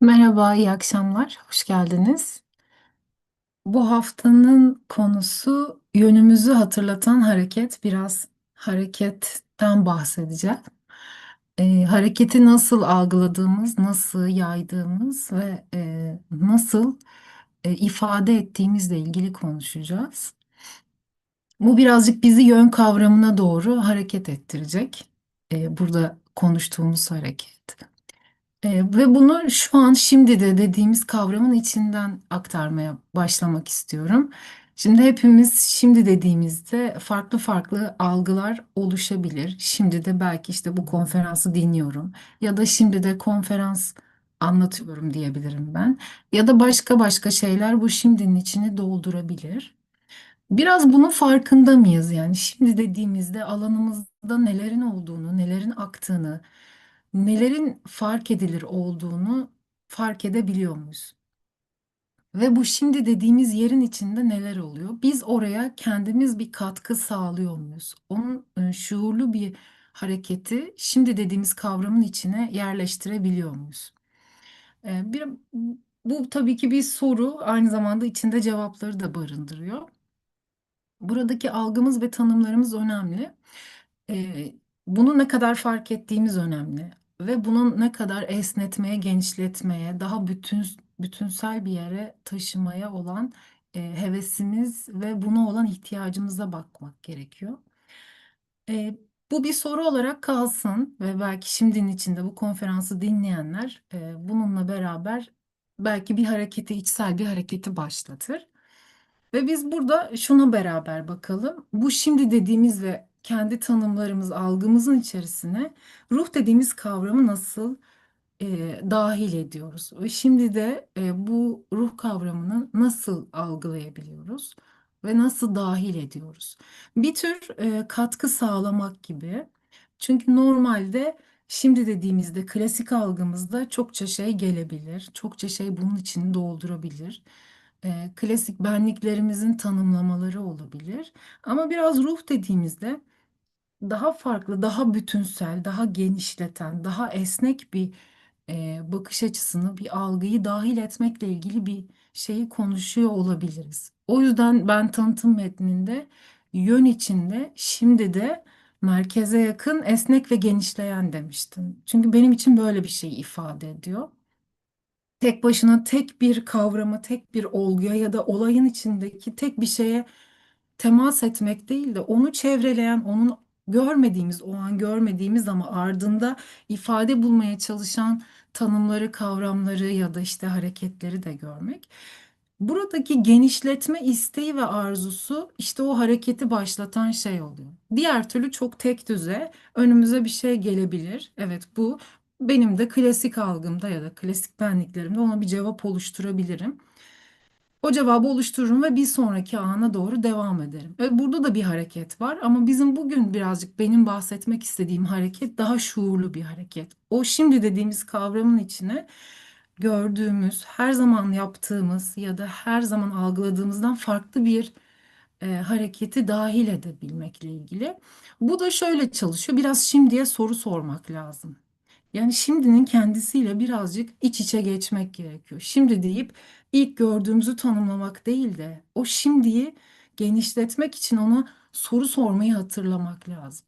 Merhaba, iyi akşamlar. Hoş geldiniz. Bu haftanın konusu yönümüzü hatırlatan hareket. Biraz hareketten bahsedeceğim. Ee, hareketi nasıl algıladığımız, nasıl yaydığımız ve e, nasıl e, ifade ettiğimizle ilgili konuşacağız. Bu birazcık bizi yön kavramına doğru hareket ettirecek. Ee, burada konuştuğumuz hareket. E, ve bunu şu an şimdi de dediğimiz kavramın içinden aktarmaya başlamak istiyorum. Şimdi hepimiz şimdi dediğimizde farklı farklı algılar oluşabilir. Şimdi de belki işte bu konferansı dinliyorum ya da şimdi de konferans anlatıyorum diyebilirim ben. Ya da başka başka şeyler bu şimdinin içini doldurabilir. Biraz bunun farkında mıyız? Yani şimdi dediğimizde alanımızda nelerin olduğunu, nelerin aktığını, nelerin fark edilir olduğunu fark edebiliyor muyuz? Ve bu şimdi dediğimiz yerin içinde neler oluyor? Biz oraya kendimiz bir katkı sağlıyor muyuz? Onun e, şuurlu bir hareketi şimdi dediğimiz kavramın içine yerleştirebiliyor muyuz? E, bir, bu tabii ki bir soru, aynı zamanda içinde cevapları da barındırıyor. Buradaki algımız ve tanımlarımız önemli. Ee, bunu ne kadar fark ettiğimiz önemli ve bunu ne kadar esnetmeye, genişletmeye, daha bütün bütünsel bir yere taşımaya olan e, hevesimiz ve buna olan ihtiyacımıza bakmak gerekiyor. E, bu bir soru olarak kalsın ve belki şimdinin içinde bu konferansı dinleyenler e, bununla beraber belki bir hareketi, içsel bir hareketi başlatır. Ve biz burada şuna beraber bakalım. Bu şimdi dediğimiz ve kendi tanımlarımız, algımızın içerisine ruh dediğimiz kavramı nasıl e, dahil ediyoruz? Ve şimdi de e, bu ruh kavramını nasıl algılayabiliyoruz ve nasıl dahil ediyoruz? Bir tür e, katkı sağlamak gibi. Çünkü normalde şimdi dediğimizde klasik algımızda çokça şey gelebilir, çokça şey bunun içini doldurabilir e, klasik benliklerimizin tanımlamaları olabilir. Ama biraz ruh dediğimizde daha farklı, daha bütünsel, daha genişleten, daha esnek bir e, bakış açısını, bir algıyı dahil etmekle ilgili bir şeyi konuşuyor olabiliriz. O yüzden ben tanıtım metninde yön içinde şimdi de merkeze yakın, esnek ve genişleyen demiştim. Çünkü benim için böyle bir şey ifade ediyor tek başına tek bir kavrama, tek bir olguya ya da olayın içindeki tek bir şeye temas etmek değil de onu çevreleyen, onun görmediğimiz, o an görmediğimiz ama ardında ifade bulmaya çalışan tanımları, kavramları ya da işte hareketleri de görmek. Buradaki genişletme isteği ve arzusu işte o hareketi başlatan şey oluyor. Diğer türlü çok tek düze önümüze bir şey gelebilir. Evet bu benim de klasik algımda ya da klasik benliklerimde ona bir cevap oluşturabilirim. O cevabı oluştururum ve bir sonraki ana doğru devam ederim. Ve burada da bir hareket var ama bizim bugün birazcık benim bahsetmek istediğim hareket daha şuurlu bir hareket. O şimdi dediğimiz kavramın içine gördüğümüz, her zaman yaptığımız ya da her zaman algıladığımızdan farklı bir e, hareketi dahil edebilmekle ilgili. Bu da şöyle çalışıyor. Biraz şimdiye soru sormak lazım. Yani şimdinin kendisiyle birazcık iç içe geçmek gerekiyor. Şimdi deyip ilk gördüğümüzü tanımlamak değil de o şimdiyi genişletmek için ona soru sormayı hatırlamak lazım.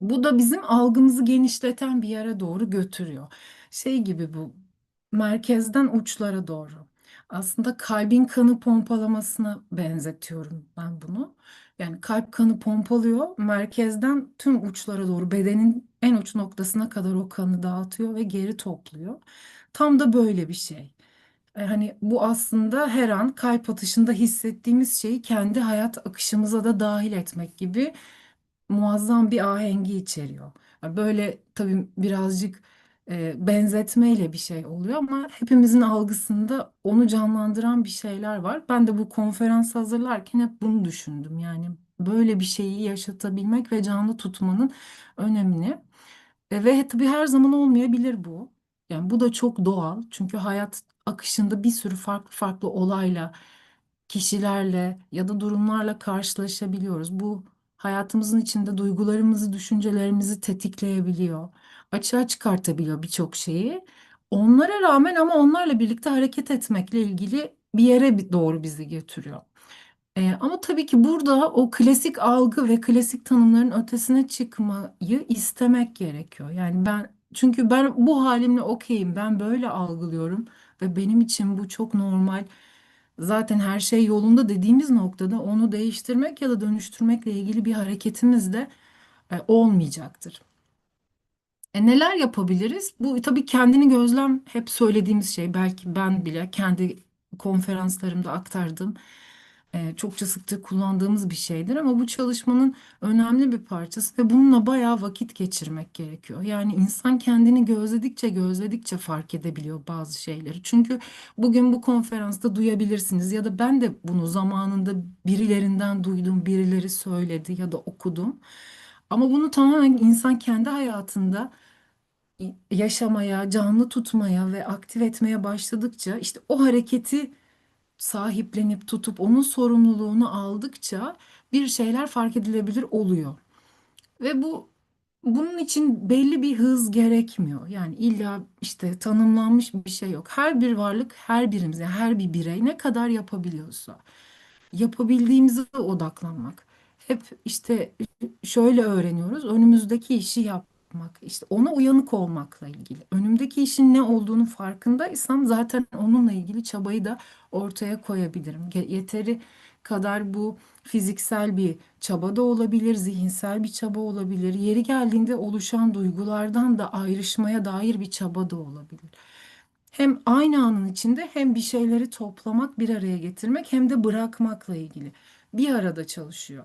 Bu da bizim algımızı genişleten bir yere doğru götürüyor. Şey gibi bu merkezden uçlara doğru. Aslında kalbin kanı pompalamasına benzetiyorum ben bunu. Yani kalp kanı pompalıyor, merkezden tüm uçlara doğru bedenin en uç noktasına kadar o kanı dağıtıyor ve geri topluyor. Tam da böyle bir şey. E, Hani bu aslında her an kalp atışında hissettiğimiz şeyi kendi hayat akışımıza da dahil etmek gibi muazzam bir ahengi içeriyor. Böyle tabii birazcık e, benzetmeyle bir şey oluyor ama hepimizin algısında onu canlandıran bir şeyler var. Ben de bu konferans hazırlarken hep bunu düşündüm. Yani böyle bir şeyi yaşatabilmek ve canlı tutmanın önemini. E, ve tabii her zaman olmayabilir bu. Yani bu da çok doğal. Çünkü hayat akışında bir sürü farklı farklı olayla, kişilerle ya da durumlarla karşılaşabiliyoruz. Bu hayatımızın içinde duygularımızı, düşüncelerimizi tetikleyebiliyor. Açığa çıkartabiliyor birçok şeyi. onlara rağmen ama onlarla birlikte hareket etmekle ilgili bir yere doğru bizi götürüyor. Ee, ama tabii ki burada o klasik algı ve klasik tanımların ötesine çıkmayı istemek gerekiyor. Yani ben çünkü ben bu halimle okeyim, ben böyle algılıyorum ve benim için bu çok normal. Zaten her şey yolunda dediğimiz noktada onu değiştirmek ya da dönüştürmekle ilgili bir hareketimiz de e, olmayacaktır. E neler yapabiliriz? Bu tabii kendini gözlem hep söylediğimiz şey. Belki ben bile kendi konferanslarımda aktardığım, e, çokça sıkça kullandığımız bir şeydir. Ama bu çalışmanın önemli bir parçası ve bununla bayağı vakit geçirmek gerekiyor. Yani insan kendini gözledikçe gözledikçe fark edebiliyor bazı şeyleri. Çünkü bugün bu konferansta duyabilirsiniz ya da ben de bunu zamanında birilerinden duydum, birileri söyledi ya da okudum. Ama bunu tamamen insan kendi hayatında yaşamaya, canlı tutmaya ve aktif etmeye başladıkça işte o hareketi sahiplenip tutup onun sorumluluğunu aldıkça bir şeyler fark edilebilir oluyor. Ve bu bunun için belli bir hız gerekmiyor. Yani illa işte tanımlanmış bir şey yok. Her bir varlık, her birimiz, yani her bir birey ne kadar yapabiliyorsa yapabildiğimize odaklanmak. Hep işte şöyle öğreniyoruz. Önümüzdeki işi yapmak, işte ona uyanık olmakla ilgili. Önümdeki işin ne olduğunu farkındaysam zaten onunla ilgili çabayı da ortaya koyabilirim. Yeteri kadar bu fiziksel bir çaba da olabilir, zihinsel bir çaba olabilir. Yeri geldiğinde oluşan duygulardan da ayrışmaya dair bir çaba da olabilir. Hem aynı anın içinde hem bir şeyleri toplamak, bir araya getirmek hem de bırakmakla ilgili. Bir arada çalışıyor.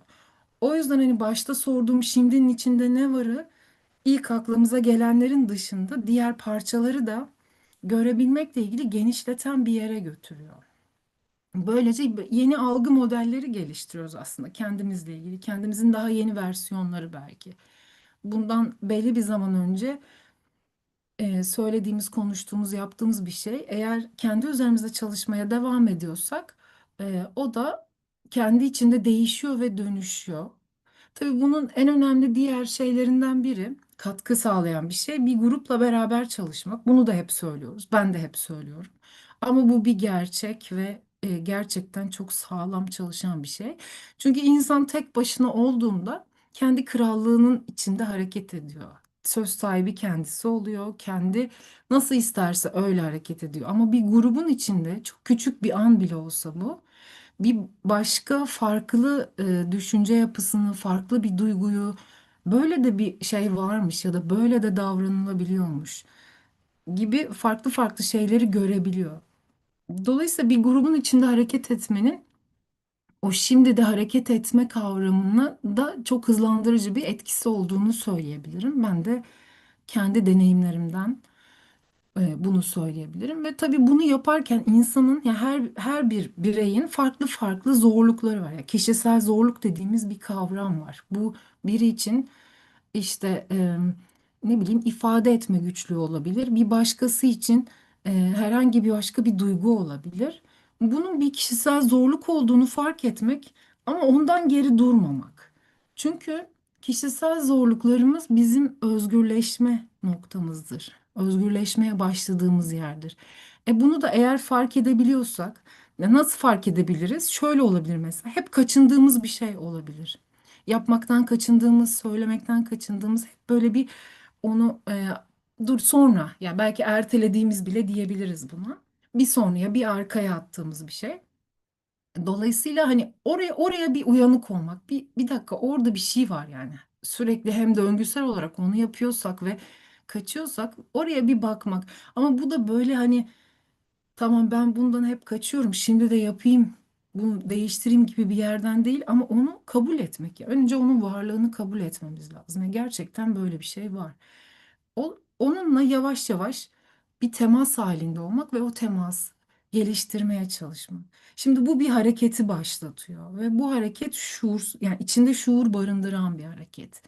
O yüzden hani başta sorduğum şimdinin içinde ne varı ilk aklımıza gelenlerin dışında diğer parçaları da görebilmekle ilgili genişleten bir yere götürüyor. Böylece yeni algı modelleri geliştiriyoruz aslında kendimizle ilgili. Kendimizin daha yeni versiyonları belki. Bundan belli bir zaman önce e, söylediğimiz, konuştuğumuz, yaptığımız bir şey. Eğer kendi üzerimizde çalışmaya devam ediyorsak, e, o da kendi içinde değişiyor ve dönüşüyor. Tabii bunun en önemli diğer şeylerinden biri, katkı sağlayan bir şey, bir grupla beraber çalışmak. Bunu da hep söylüyoruz. Ben de hep söylüyorum. Ama bu bir gerçek ve e, gerçekten çok sağlam çalışan bir şey. Çünkü insan tek başına olduğunda kendi krallığının içinde hareket ediyor. Söz sahibi kendisi oluyor. Kendi nasıl isterse öyle hareket ediyor. Ama bir grubun içinde çok küçük bir an bile olsa bu bir başka farklı e, düşünce yapısını, farklı bir duyguyu böyle de bir şey varmış ya da böyle de davranılabiliyormuş gibi farklı farklı şeyleri görebiliyor. Dolayısıyla bir grubun içinde hareket etmenin o şimdi de hareket etme kavramına da çok hızlandırıcı bir etkisi olduğunu söyleyebilirim. Ben de kendi deneyimlerimden e, bunu söyleyebilirim ve tabii bunu yaparken insanın ya her her bir bireyin farklı farklı zorlukları var. Yani kişisel zorluk dediğimiz bir kavram var. Bu biri için işte e, ne bileyim ifade etme güçlüğü olabilir. Bir başkası için e, herhangi bir başka bir duygu olabilir. Bunun bir kişisel zorluk olduğunu fark etmek ama ondan geri durmamak. Çünkü kişisel zorluklarımız bizim özgürleşme noktamızdır. Özgürleşmeye başladığımız yerdir. E bunu da eğer fark edebiliyorsak, nasıl fark edebiliriz? Şöyle olabilir mesela. Hep kaçındığımız bir şey olabilir yapmaktan kaçındığımız, söylemekten kaçındığımız hep böyle bir onu e, dur sonra yani belki ertelediğimiz bile diyebiliriz buna. Bir sonraya, bir arkaya attığımız bir şey. Dolayısıyla hani oraya oraya bir uyanık olmak, bir bir dakika orada bir şey var yani. Sürekli hem döngüsel olarak onu yapıyorsak ve kaçıyorsak oraya bir bakmak. Ama bu da böyle hani Tamam ben bundan hep kaçıyorum. Şimdi de yapayım, bunu değiştireyim gibi bir yerden değil ama onu kabul etmek. ya. Önce onun varlığını kabul etmemiz lazım. Ve gerçekten böyle bir şey var. O, onunla yavaş yavaş bir temas halinde olmak ve o temas geliştirmeye çalışmak. Şimdi bu bir hareketi başlatıyor ve bu hareket şuur yani içinde şuur barındıran bir hareket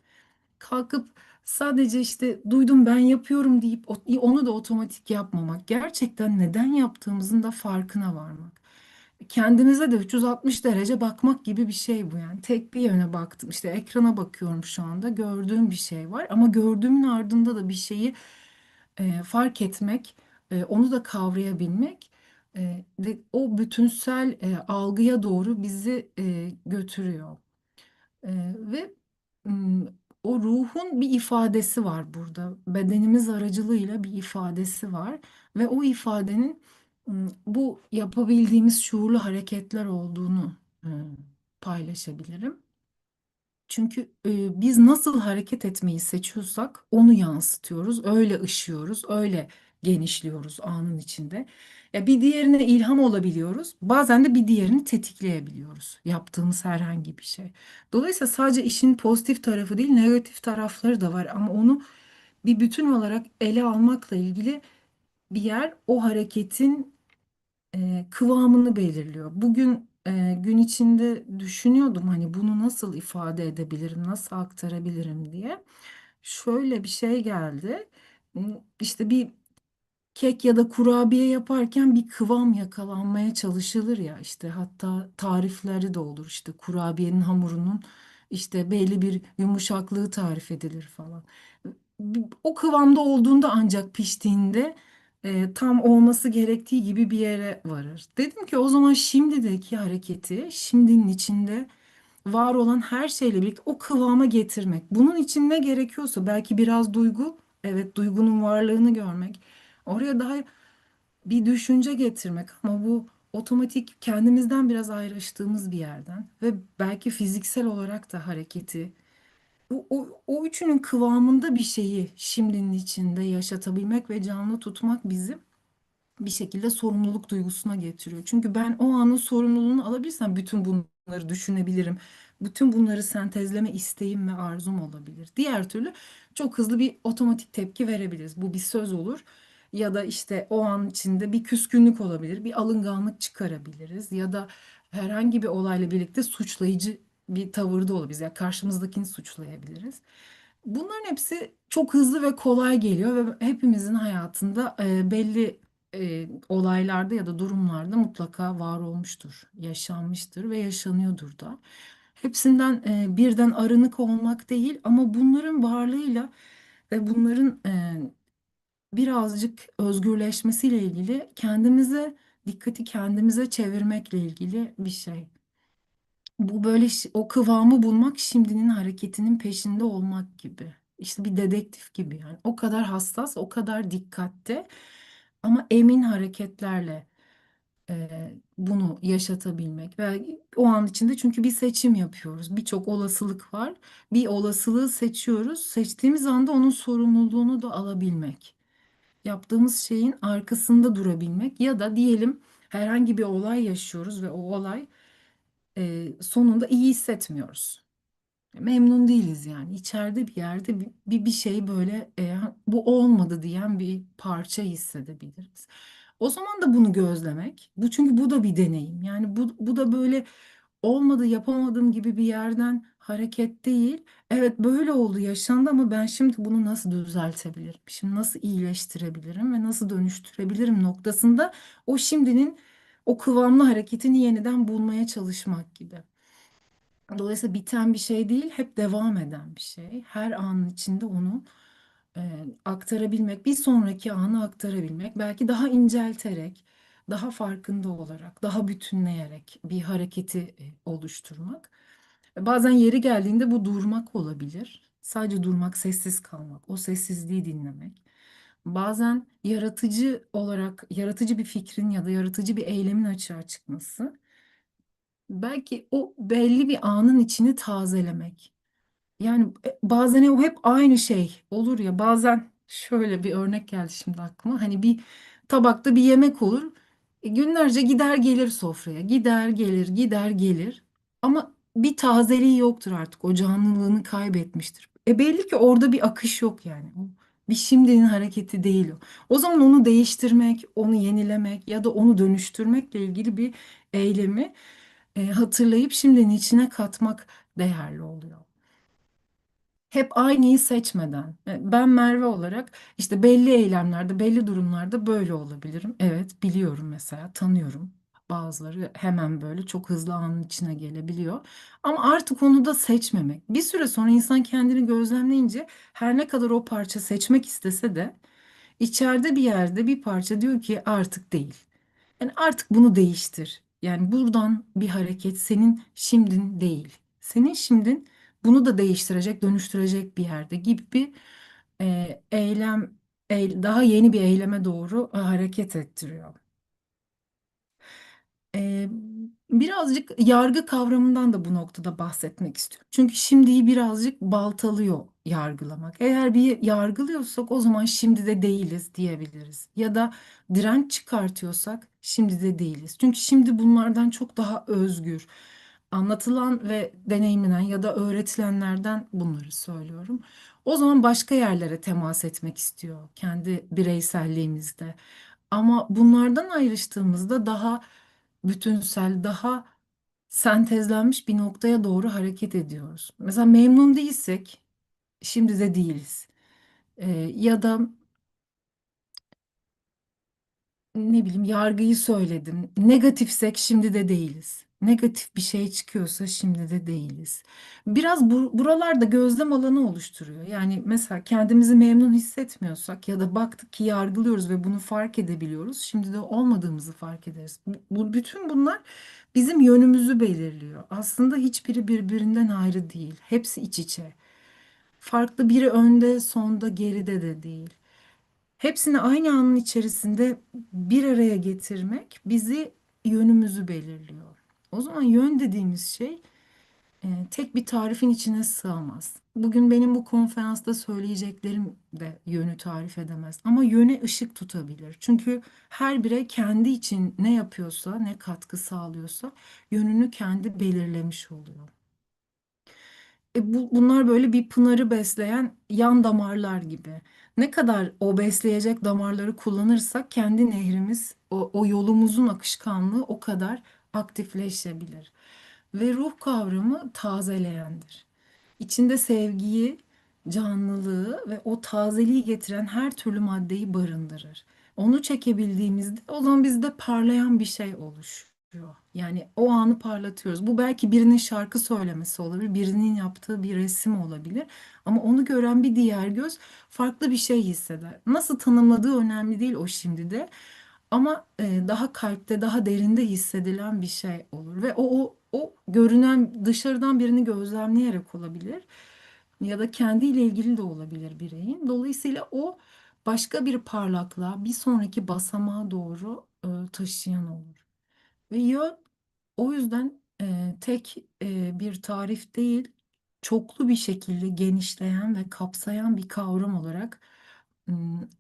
kalkıp sadece işte duydum ben yapıyorum deyip onu da otomatik yapmamak. Gerçekten neden yaptığımızın da farkına varmak. Kendimize de 360 derece bakmak gibi bir şey bu yani. Tek bir yöne baktım. İşte ekrana bakıyorum şu anda. Gördüğüm bir şey var ama gördüğümün ardında da bir şeyi e, fark etmek e, onu da kavrayabilmek e, ve o bütünsel e, algıya doğru bizi e, götürüyor. E, ve o ruhun bir ifadesi var burada. Bedenimiz aracılığıyla bir ifadesi var ve o ifadenin bu yapabildiğimiz şuurlu hareketler olduğunu paylaşabilirim. Çünkü biz nasıl hareket etmeyi seçiyorsak onu yansıtıyoruz, öyle ışıyoruz, öyle genişliyoruz anın içinde. Ya bir diğerine ilham olabiliyoruz, bazen de bir diğerini tetikleyebiliyoruz yaptığımız herhangi bir şey. Dolayısıyla sadece işin pozitif tarafı değil, negatif tarafları da var ama onu bir bütün olarak ele almakla ilgili bir yer o hareketin e, kıvamını belirliyor. Bugün e, gün içinde düşünüyordum hani bunu nasıl ifade edebilirim, nasıl aktarabilirim diye. Şöyle bir şey geldi. İşte bir kek ya da kurabiye yaparken bir kıvam yakalanmaya çalışılır ya işte hatta tarifleri de olur işte kurabiyenin hamurunun işte belli bir yumuşaklığı tarif edilir falan. O kıvamda olduğunda ancak piştiğinde e, tam olması gerektiği gibi bir yere varır. Dedim ki o zaman şimdideki hareketi şimdinin içinde var olan her şeyle birlikte o kıvama getirmek. Bunun için ne gerekiyorsa belki biraz duygu, evet duygunun varlığını görmek. Oraya daha bir düşünce getirmek ama bu otomatik kendimizden biraz ayrıştığımız bir yerden ve belki fiziksel olarak da hareketi o, o, o üçünün kıvamında bir şeyi şimdinin içinde yaşatabilmek ve canlı tutmak bizi bir şekilde sorumluluk duygusuna getiriyor. Çünkü ben o anın sorumluluğunu alabilirsem bütün bunları düşünebilirim. Bütün bunları sentezleme isteğim ve arzum olabilir. Diğer türlü çok hızlı bir otomatik tepki verebiliriz. Bu bir söz olur ya da işte o an içinde bir küskünlük olabilir, bir alınganlık çıkarabiliriz ya da herhangi bir olayla birlikte suçlayıcı bir tavırda olabiliriz. Yani karşımızdakini suçlayabiliriz. Bunların hepsi çok hızlı ve kolay geliyor ve hepimizin hayatında e, belli e, olaylarda ya da durumlarda mutlaka var olmuştur, yaşanmıştır ve yaşanıyordur da. Hepsinden e, birden arınık olmak değil ama bunların varlığıyla ve bunların birazcık özgürleşmesiyle ilgili kendimize dikkati kendimize çevirmekle ilgili bir şey. Bu böyle o kıvamı bulmak şimdinin hareketinin peşinde olmak gibi. İşte bir dedektif gibi yani. O kadar hassas, o kadar dikkatte ama emin hareketlerle e, bunu yaşatabilmek ve o an içinde çünkü bir seçim yapıyoruz. Birçok olasılık var. Bir olasılığı seçiyoruz. Seçtiğimiz anda onun sorumluluğunu da alabilmek. Yaptığımız şeyin arkasında durabilmek ya da diyelim herhangi bir olay yaşıyoruz ve o olay e, sonunda iyi hissetmiyoruz. Memnun değiliz yani. İçeride bir yerde bir, bir, bir şey böyle e, bu olmadı diyen bir parça hissedebiliriz. O zaman da bunu gözlemek. Bu çünkü bu da bir deneyim. Yani bu, bu da böyle olmadı yapamadım gibi bir yerden hareket değil. Evet böyle oldu yaşandı ama ben şimdi bunu nasıl düzeltebilirim? Şimdi nasıl iyileştirebilirim ve nasıl dönüştürebilirim noktasında o şimdinin o kıvamlı hareketini yeniden bulmaya çalışmak gibi. Dolayısıyla biten bir şey değil, hep devam eden bir şey. Her anın içinde onu e, aktarabilmek, bir sonraki anı aktarabilmek, belki daha incelterek, daha farkında olarak, daha bütünleyerek bir hareketi e, oluşturmak. E, Bazen yeri geldiğinde bu durmak olabilir. Sadece durmak, sessiz kalmak, o sessizliği dinlemek. Bazen yaratıcı olarak, yaratıcı bir fikrin ya da yaratıcı bir eylemin açığa çıkması. Belki o belli bir anın içini tazelemek. Yani e, bazen o hep aynı şey olur ya bazen şöyle bir örnek geldi şimdi aklıma. Hani bir tabakta bir yemek olur. E, günlerce gider gelir sofraya. Gider gelir gider gelir. Ama bir tazeliği yoktur artık. O canlılığını kaybetmiştir. E belli ki orada bir akış yok yani. Bir şimdinin hareketi değil o. O zaman onu değiştirmek, onu yenilemek ya da onu dönüştürmekle ilgili bir eylemi e, hatırlayıp şimdinin içine katmak değerli oluyor. Hep aynıyı seçmeden. E, Ben Merve olarak işte belli eylemlerde, belli durumlarda böyle olabilirim. Evet, biliyorum mesela, tanıyorum. Bazıları hemen böyle çok hızlı anın içine gelebiliyor. Ama artık onu da seçmemek. Bir süre sonra insan kendini gözlemleyince her ne kadar o parça seçmek istese de içeride bir yerde bir parça diyor ki artık değil. Yani artık bunu değiştir. Yani buradan bir hareket senin şimdin değil. Senin şimdin bunu da değiştirecek, dönüştürecek bir yerde gibi e, eylem, eyle- daha yeni bir eyleme doğru e, hareket ettiriyor. Ee, birazcık yargı kavramından da bu noktada bahsetmek istiyorum. Çünkü şimdiyi birazcık baltalıyor yargılamak. Eğer bir yargılıyorsak o zaman şimdi de değiliz diyebiliriz. Ya da direnç çıkartıyorsak şimdi de değiliz. Çünkü şimdi bunlardan çok daha özgür. Anlatılan ve deneyimlenen ya da öğretilenlerden bunları söylüyorum. O zaman başka yerlere temas etmek istiyor kendi bireyselliğimizde. Ama bunlardan ayrıştığımızda daha bütünsel, daha sentezlenmiş bir noktaya doğru hareket ediyoruz. Mesela memnun değilsek şimdi de değiliz. Ee, ya da ne bileyim yargıyı söyledim. Negatifsek şimdi de değiliz. Negatif bir şey çıkıyorsa şimdi de değiliz. Biraz bu, buralarda gözlem alanı oluşturuyor. Yani mesela kendimizi memnun hissetmiyorsak ya da baktık ki yargılıyoruz ve bunu fark edebiliyoruz. Şimdi de olmadığımızı fark ederiz. Bu, bu- bütün bunlar bizim yönümüzü belirliyor. Aslında hiçbiri birbirinden ayrı değil. Hepsi iç içe. Farklı biri önde, sonda, geride de değil. Hepsini aynı anın içerisinde bir araya getirmek bizi yönümüzü belirliyor. O zaman yön dediğimiz şey e, tek bir tarifin içine sığamaz. Bugün benim bu konferansta söyleyeceklerim de yönü tarif edemez. Ama yöne ışık tutabilir. Çünkü her birey kendi için ne yapıyorsa, ne katkı sağlıyorsa yönünü kendi belirlemiş oluyor. E bu, bunlar böyle bir pınarı besleyen yan damarlar gibi. Ne kadar o besleyecek damarları kullanırsak kendi nehrimiz, o, o yolumuzun akışkanlığı o kadar aktifleşebilir. Ve ruh kavramı tazeleyendir. İçinde sevgiyi, canlılığı ve o tazeliği getiren her türlü maddeyi barındırır. Onu çekebildiğimizde o zaman bizde parlayan bir şey oluşuyor. Yani o anı parlatıyoruz. Bu belki birinin şarkı söylemesi olabilir, birinin yaptığı bir resim olabilir. Ama onu gören bir diğer göz farklı bir şey hisseder. Nasıl tanımladığı önemli değil o şimdi de. Ama e, daha kalpte, daha derinde hissedilen bir şey olur. Ve o, o, o görünen dışarıdan birini gözlemleyerek olabilir. Ya da kendiyle ilgili de olabilir bireyin. Dolayısıyla o başka bir parlaklığa, bir sonraki basamağa doğru e, taşıyan olur. Ve yön o yüzden e, tek e, bir tarif değil, çoklu bir şekilde genişleyen ve kapsayan bir kavram olarak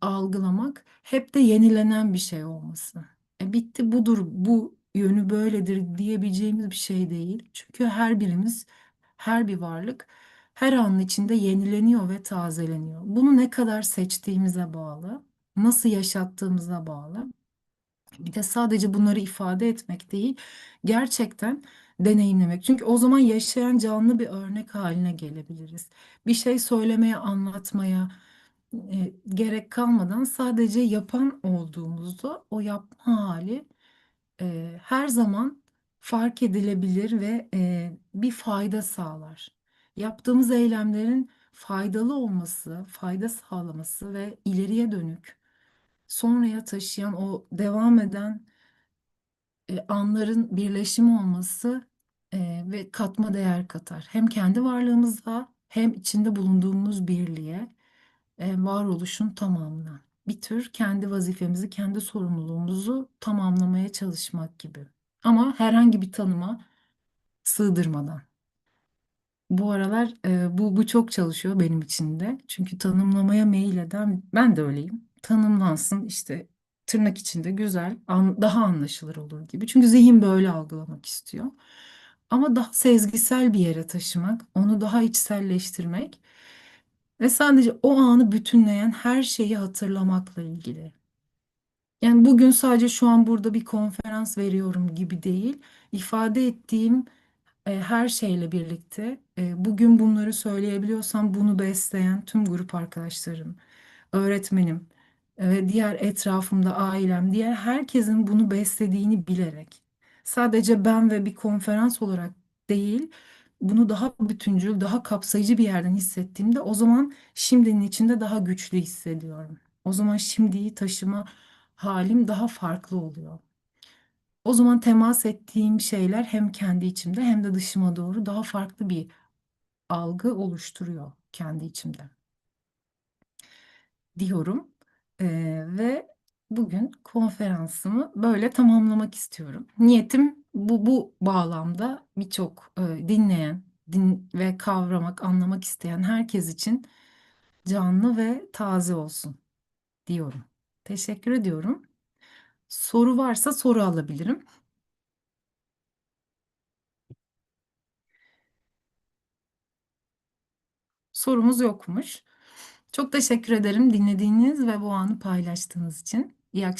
algılamak, hep de yenilenen bir şey olması. E, bitti budur, bu yönü böyledir diyebileceğimiz bir şey değil. Çünkü her birimiz, her bir varlık her anın içinde yenileniyor ve tazeleniyor. Bunu ne kadar seçtiğimize bağlı, nasıl yaşattığımıza bağlı. Bir de sadece bunları ifade etmek değil, gerçekten deneyimlemek. Çünkü o zaman yaşayan canlı bir örnek haline gelebiliriz. Bir şey söylemeye, anlatmaya e, gerek kalmadan sadece yapan olduğumuzda o yapma hali e, her zaman fark edilebilir ve e, bir fayda sağlar. Yaptığımız eylemlerin faydalı olması, fayda sağlaması ve ileriye dönük sonraya taşıyan o devam eden e, anların birleşimi olması e, ve katma değer katar. Hem kendi varlığımıza hem içinde bulunduğumuz birliğe, e, varoluşun tamamına. Bir tür kendi vazifemizi, kendi sorumluluğumuzu tamamlamaya çalışmak gibi. Ama herhangi bir tanıma sığdırmadan. Bu aralar e, bu bu çok çalışıyor benim için de. Çünkü tanımlamaya meyil eden ben de öyleyim. Tanımlansın işte tırnak içinde güzel, an- daha anlaşılır olur gibi. Çünkü zihin böyle algılamak istiyor. Ama daha sezgisel bir yere taşımak, onu daha içselleştirmek ve sadece o anı bütünleyen her şeyi hatırlamakla ilgili. Yani bugün sadece şu an burada bir konferans veriyorum gibi değil, ifade ettiğim e, her şeyle birlikte e, bugün bunları söyleyebiliyorsam bunu besleyen tüm grup arkadaşlarım, öğretmenim e, ve diğer etrafımda ailem, diğer herkesin bunu beslediğini bilerek sadece ben ve bir konferans olarak değil, bunu daha bütüncül, daha kapsayıcı bir yerden hissettiğimde o zaman şimdinin içinde daha güçlü hissediyorum. O zaman şimdiyi taşıma halim daha farklı oluyor. O zaman temas ettiğim şeyler hem kendi içimde hem de dışıma doğru daha farklı bir algı oluşturuyor kendi içimde diyorum. Ee, ve bugün konferansımı böyle tamamlamak istiyorum. Niyetim bu bu bağlamda birçok e, dinleyen din ve kavramak, anlamak isteyen herkes için canlı ve taze olsun diyorum. Teşekkür ediyorum. Soru varsa soru alabilirim. Sorumuz yokmuş. Çok teşekkür ederim dinlediğiniz ve bu anı paylaştığınız için. jääks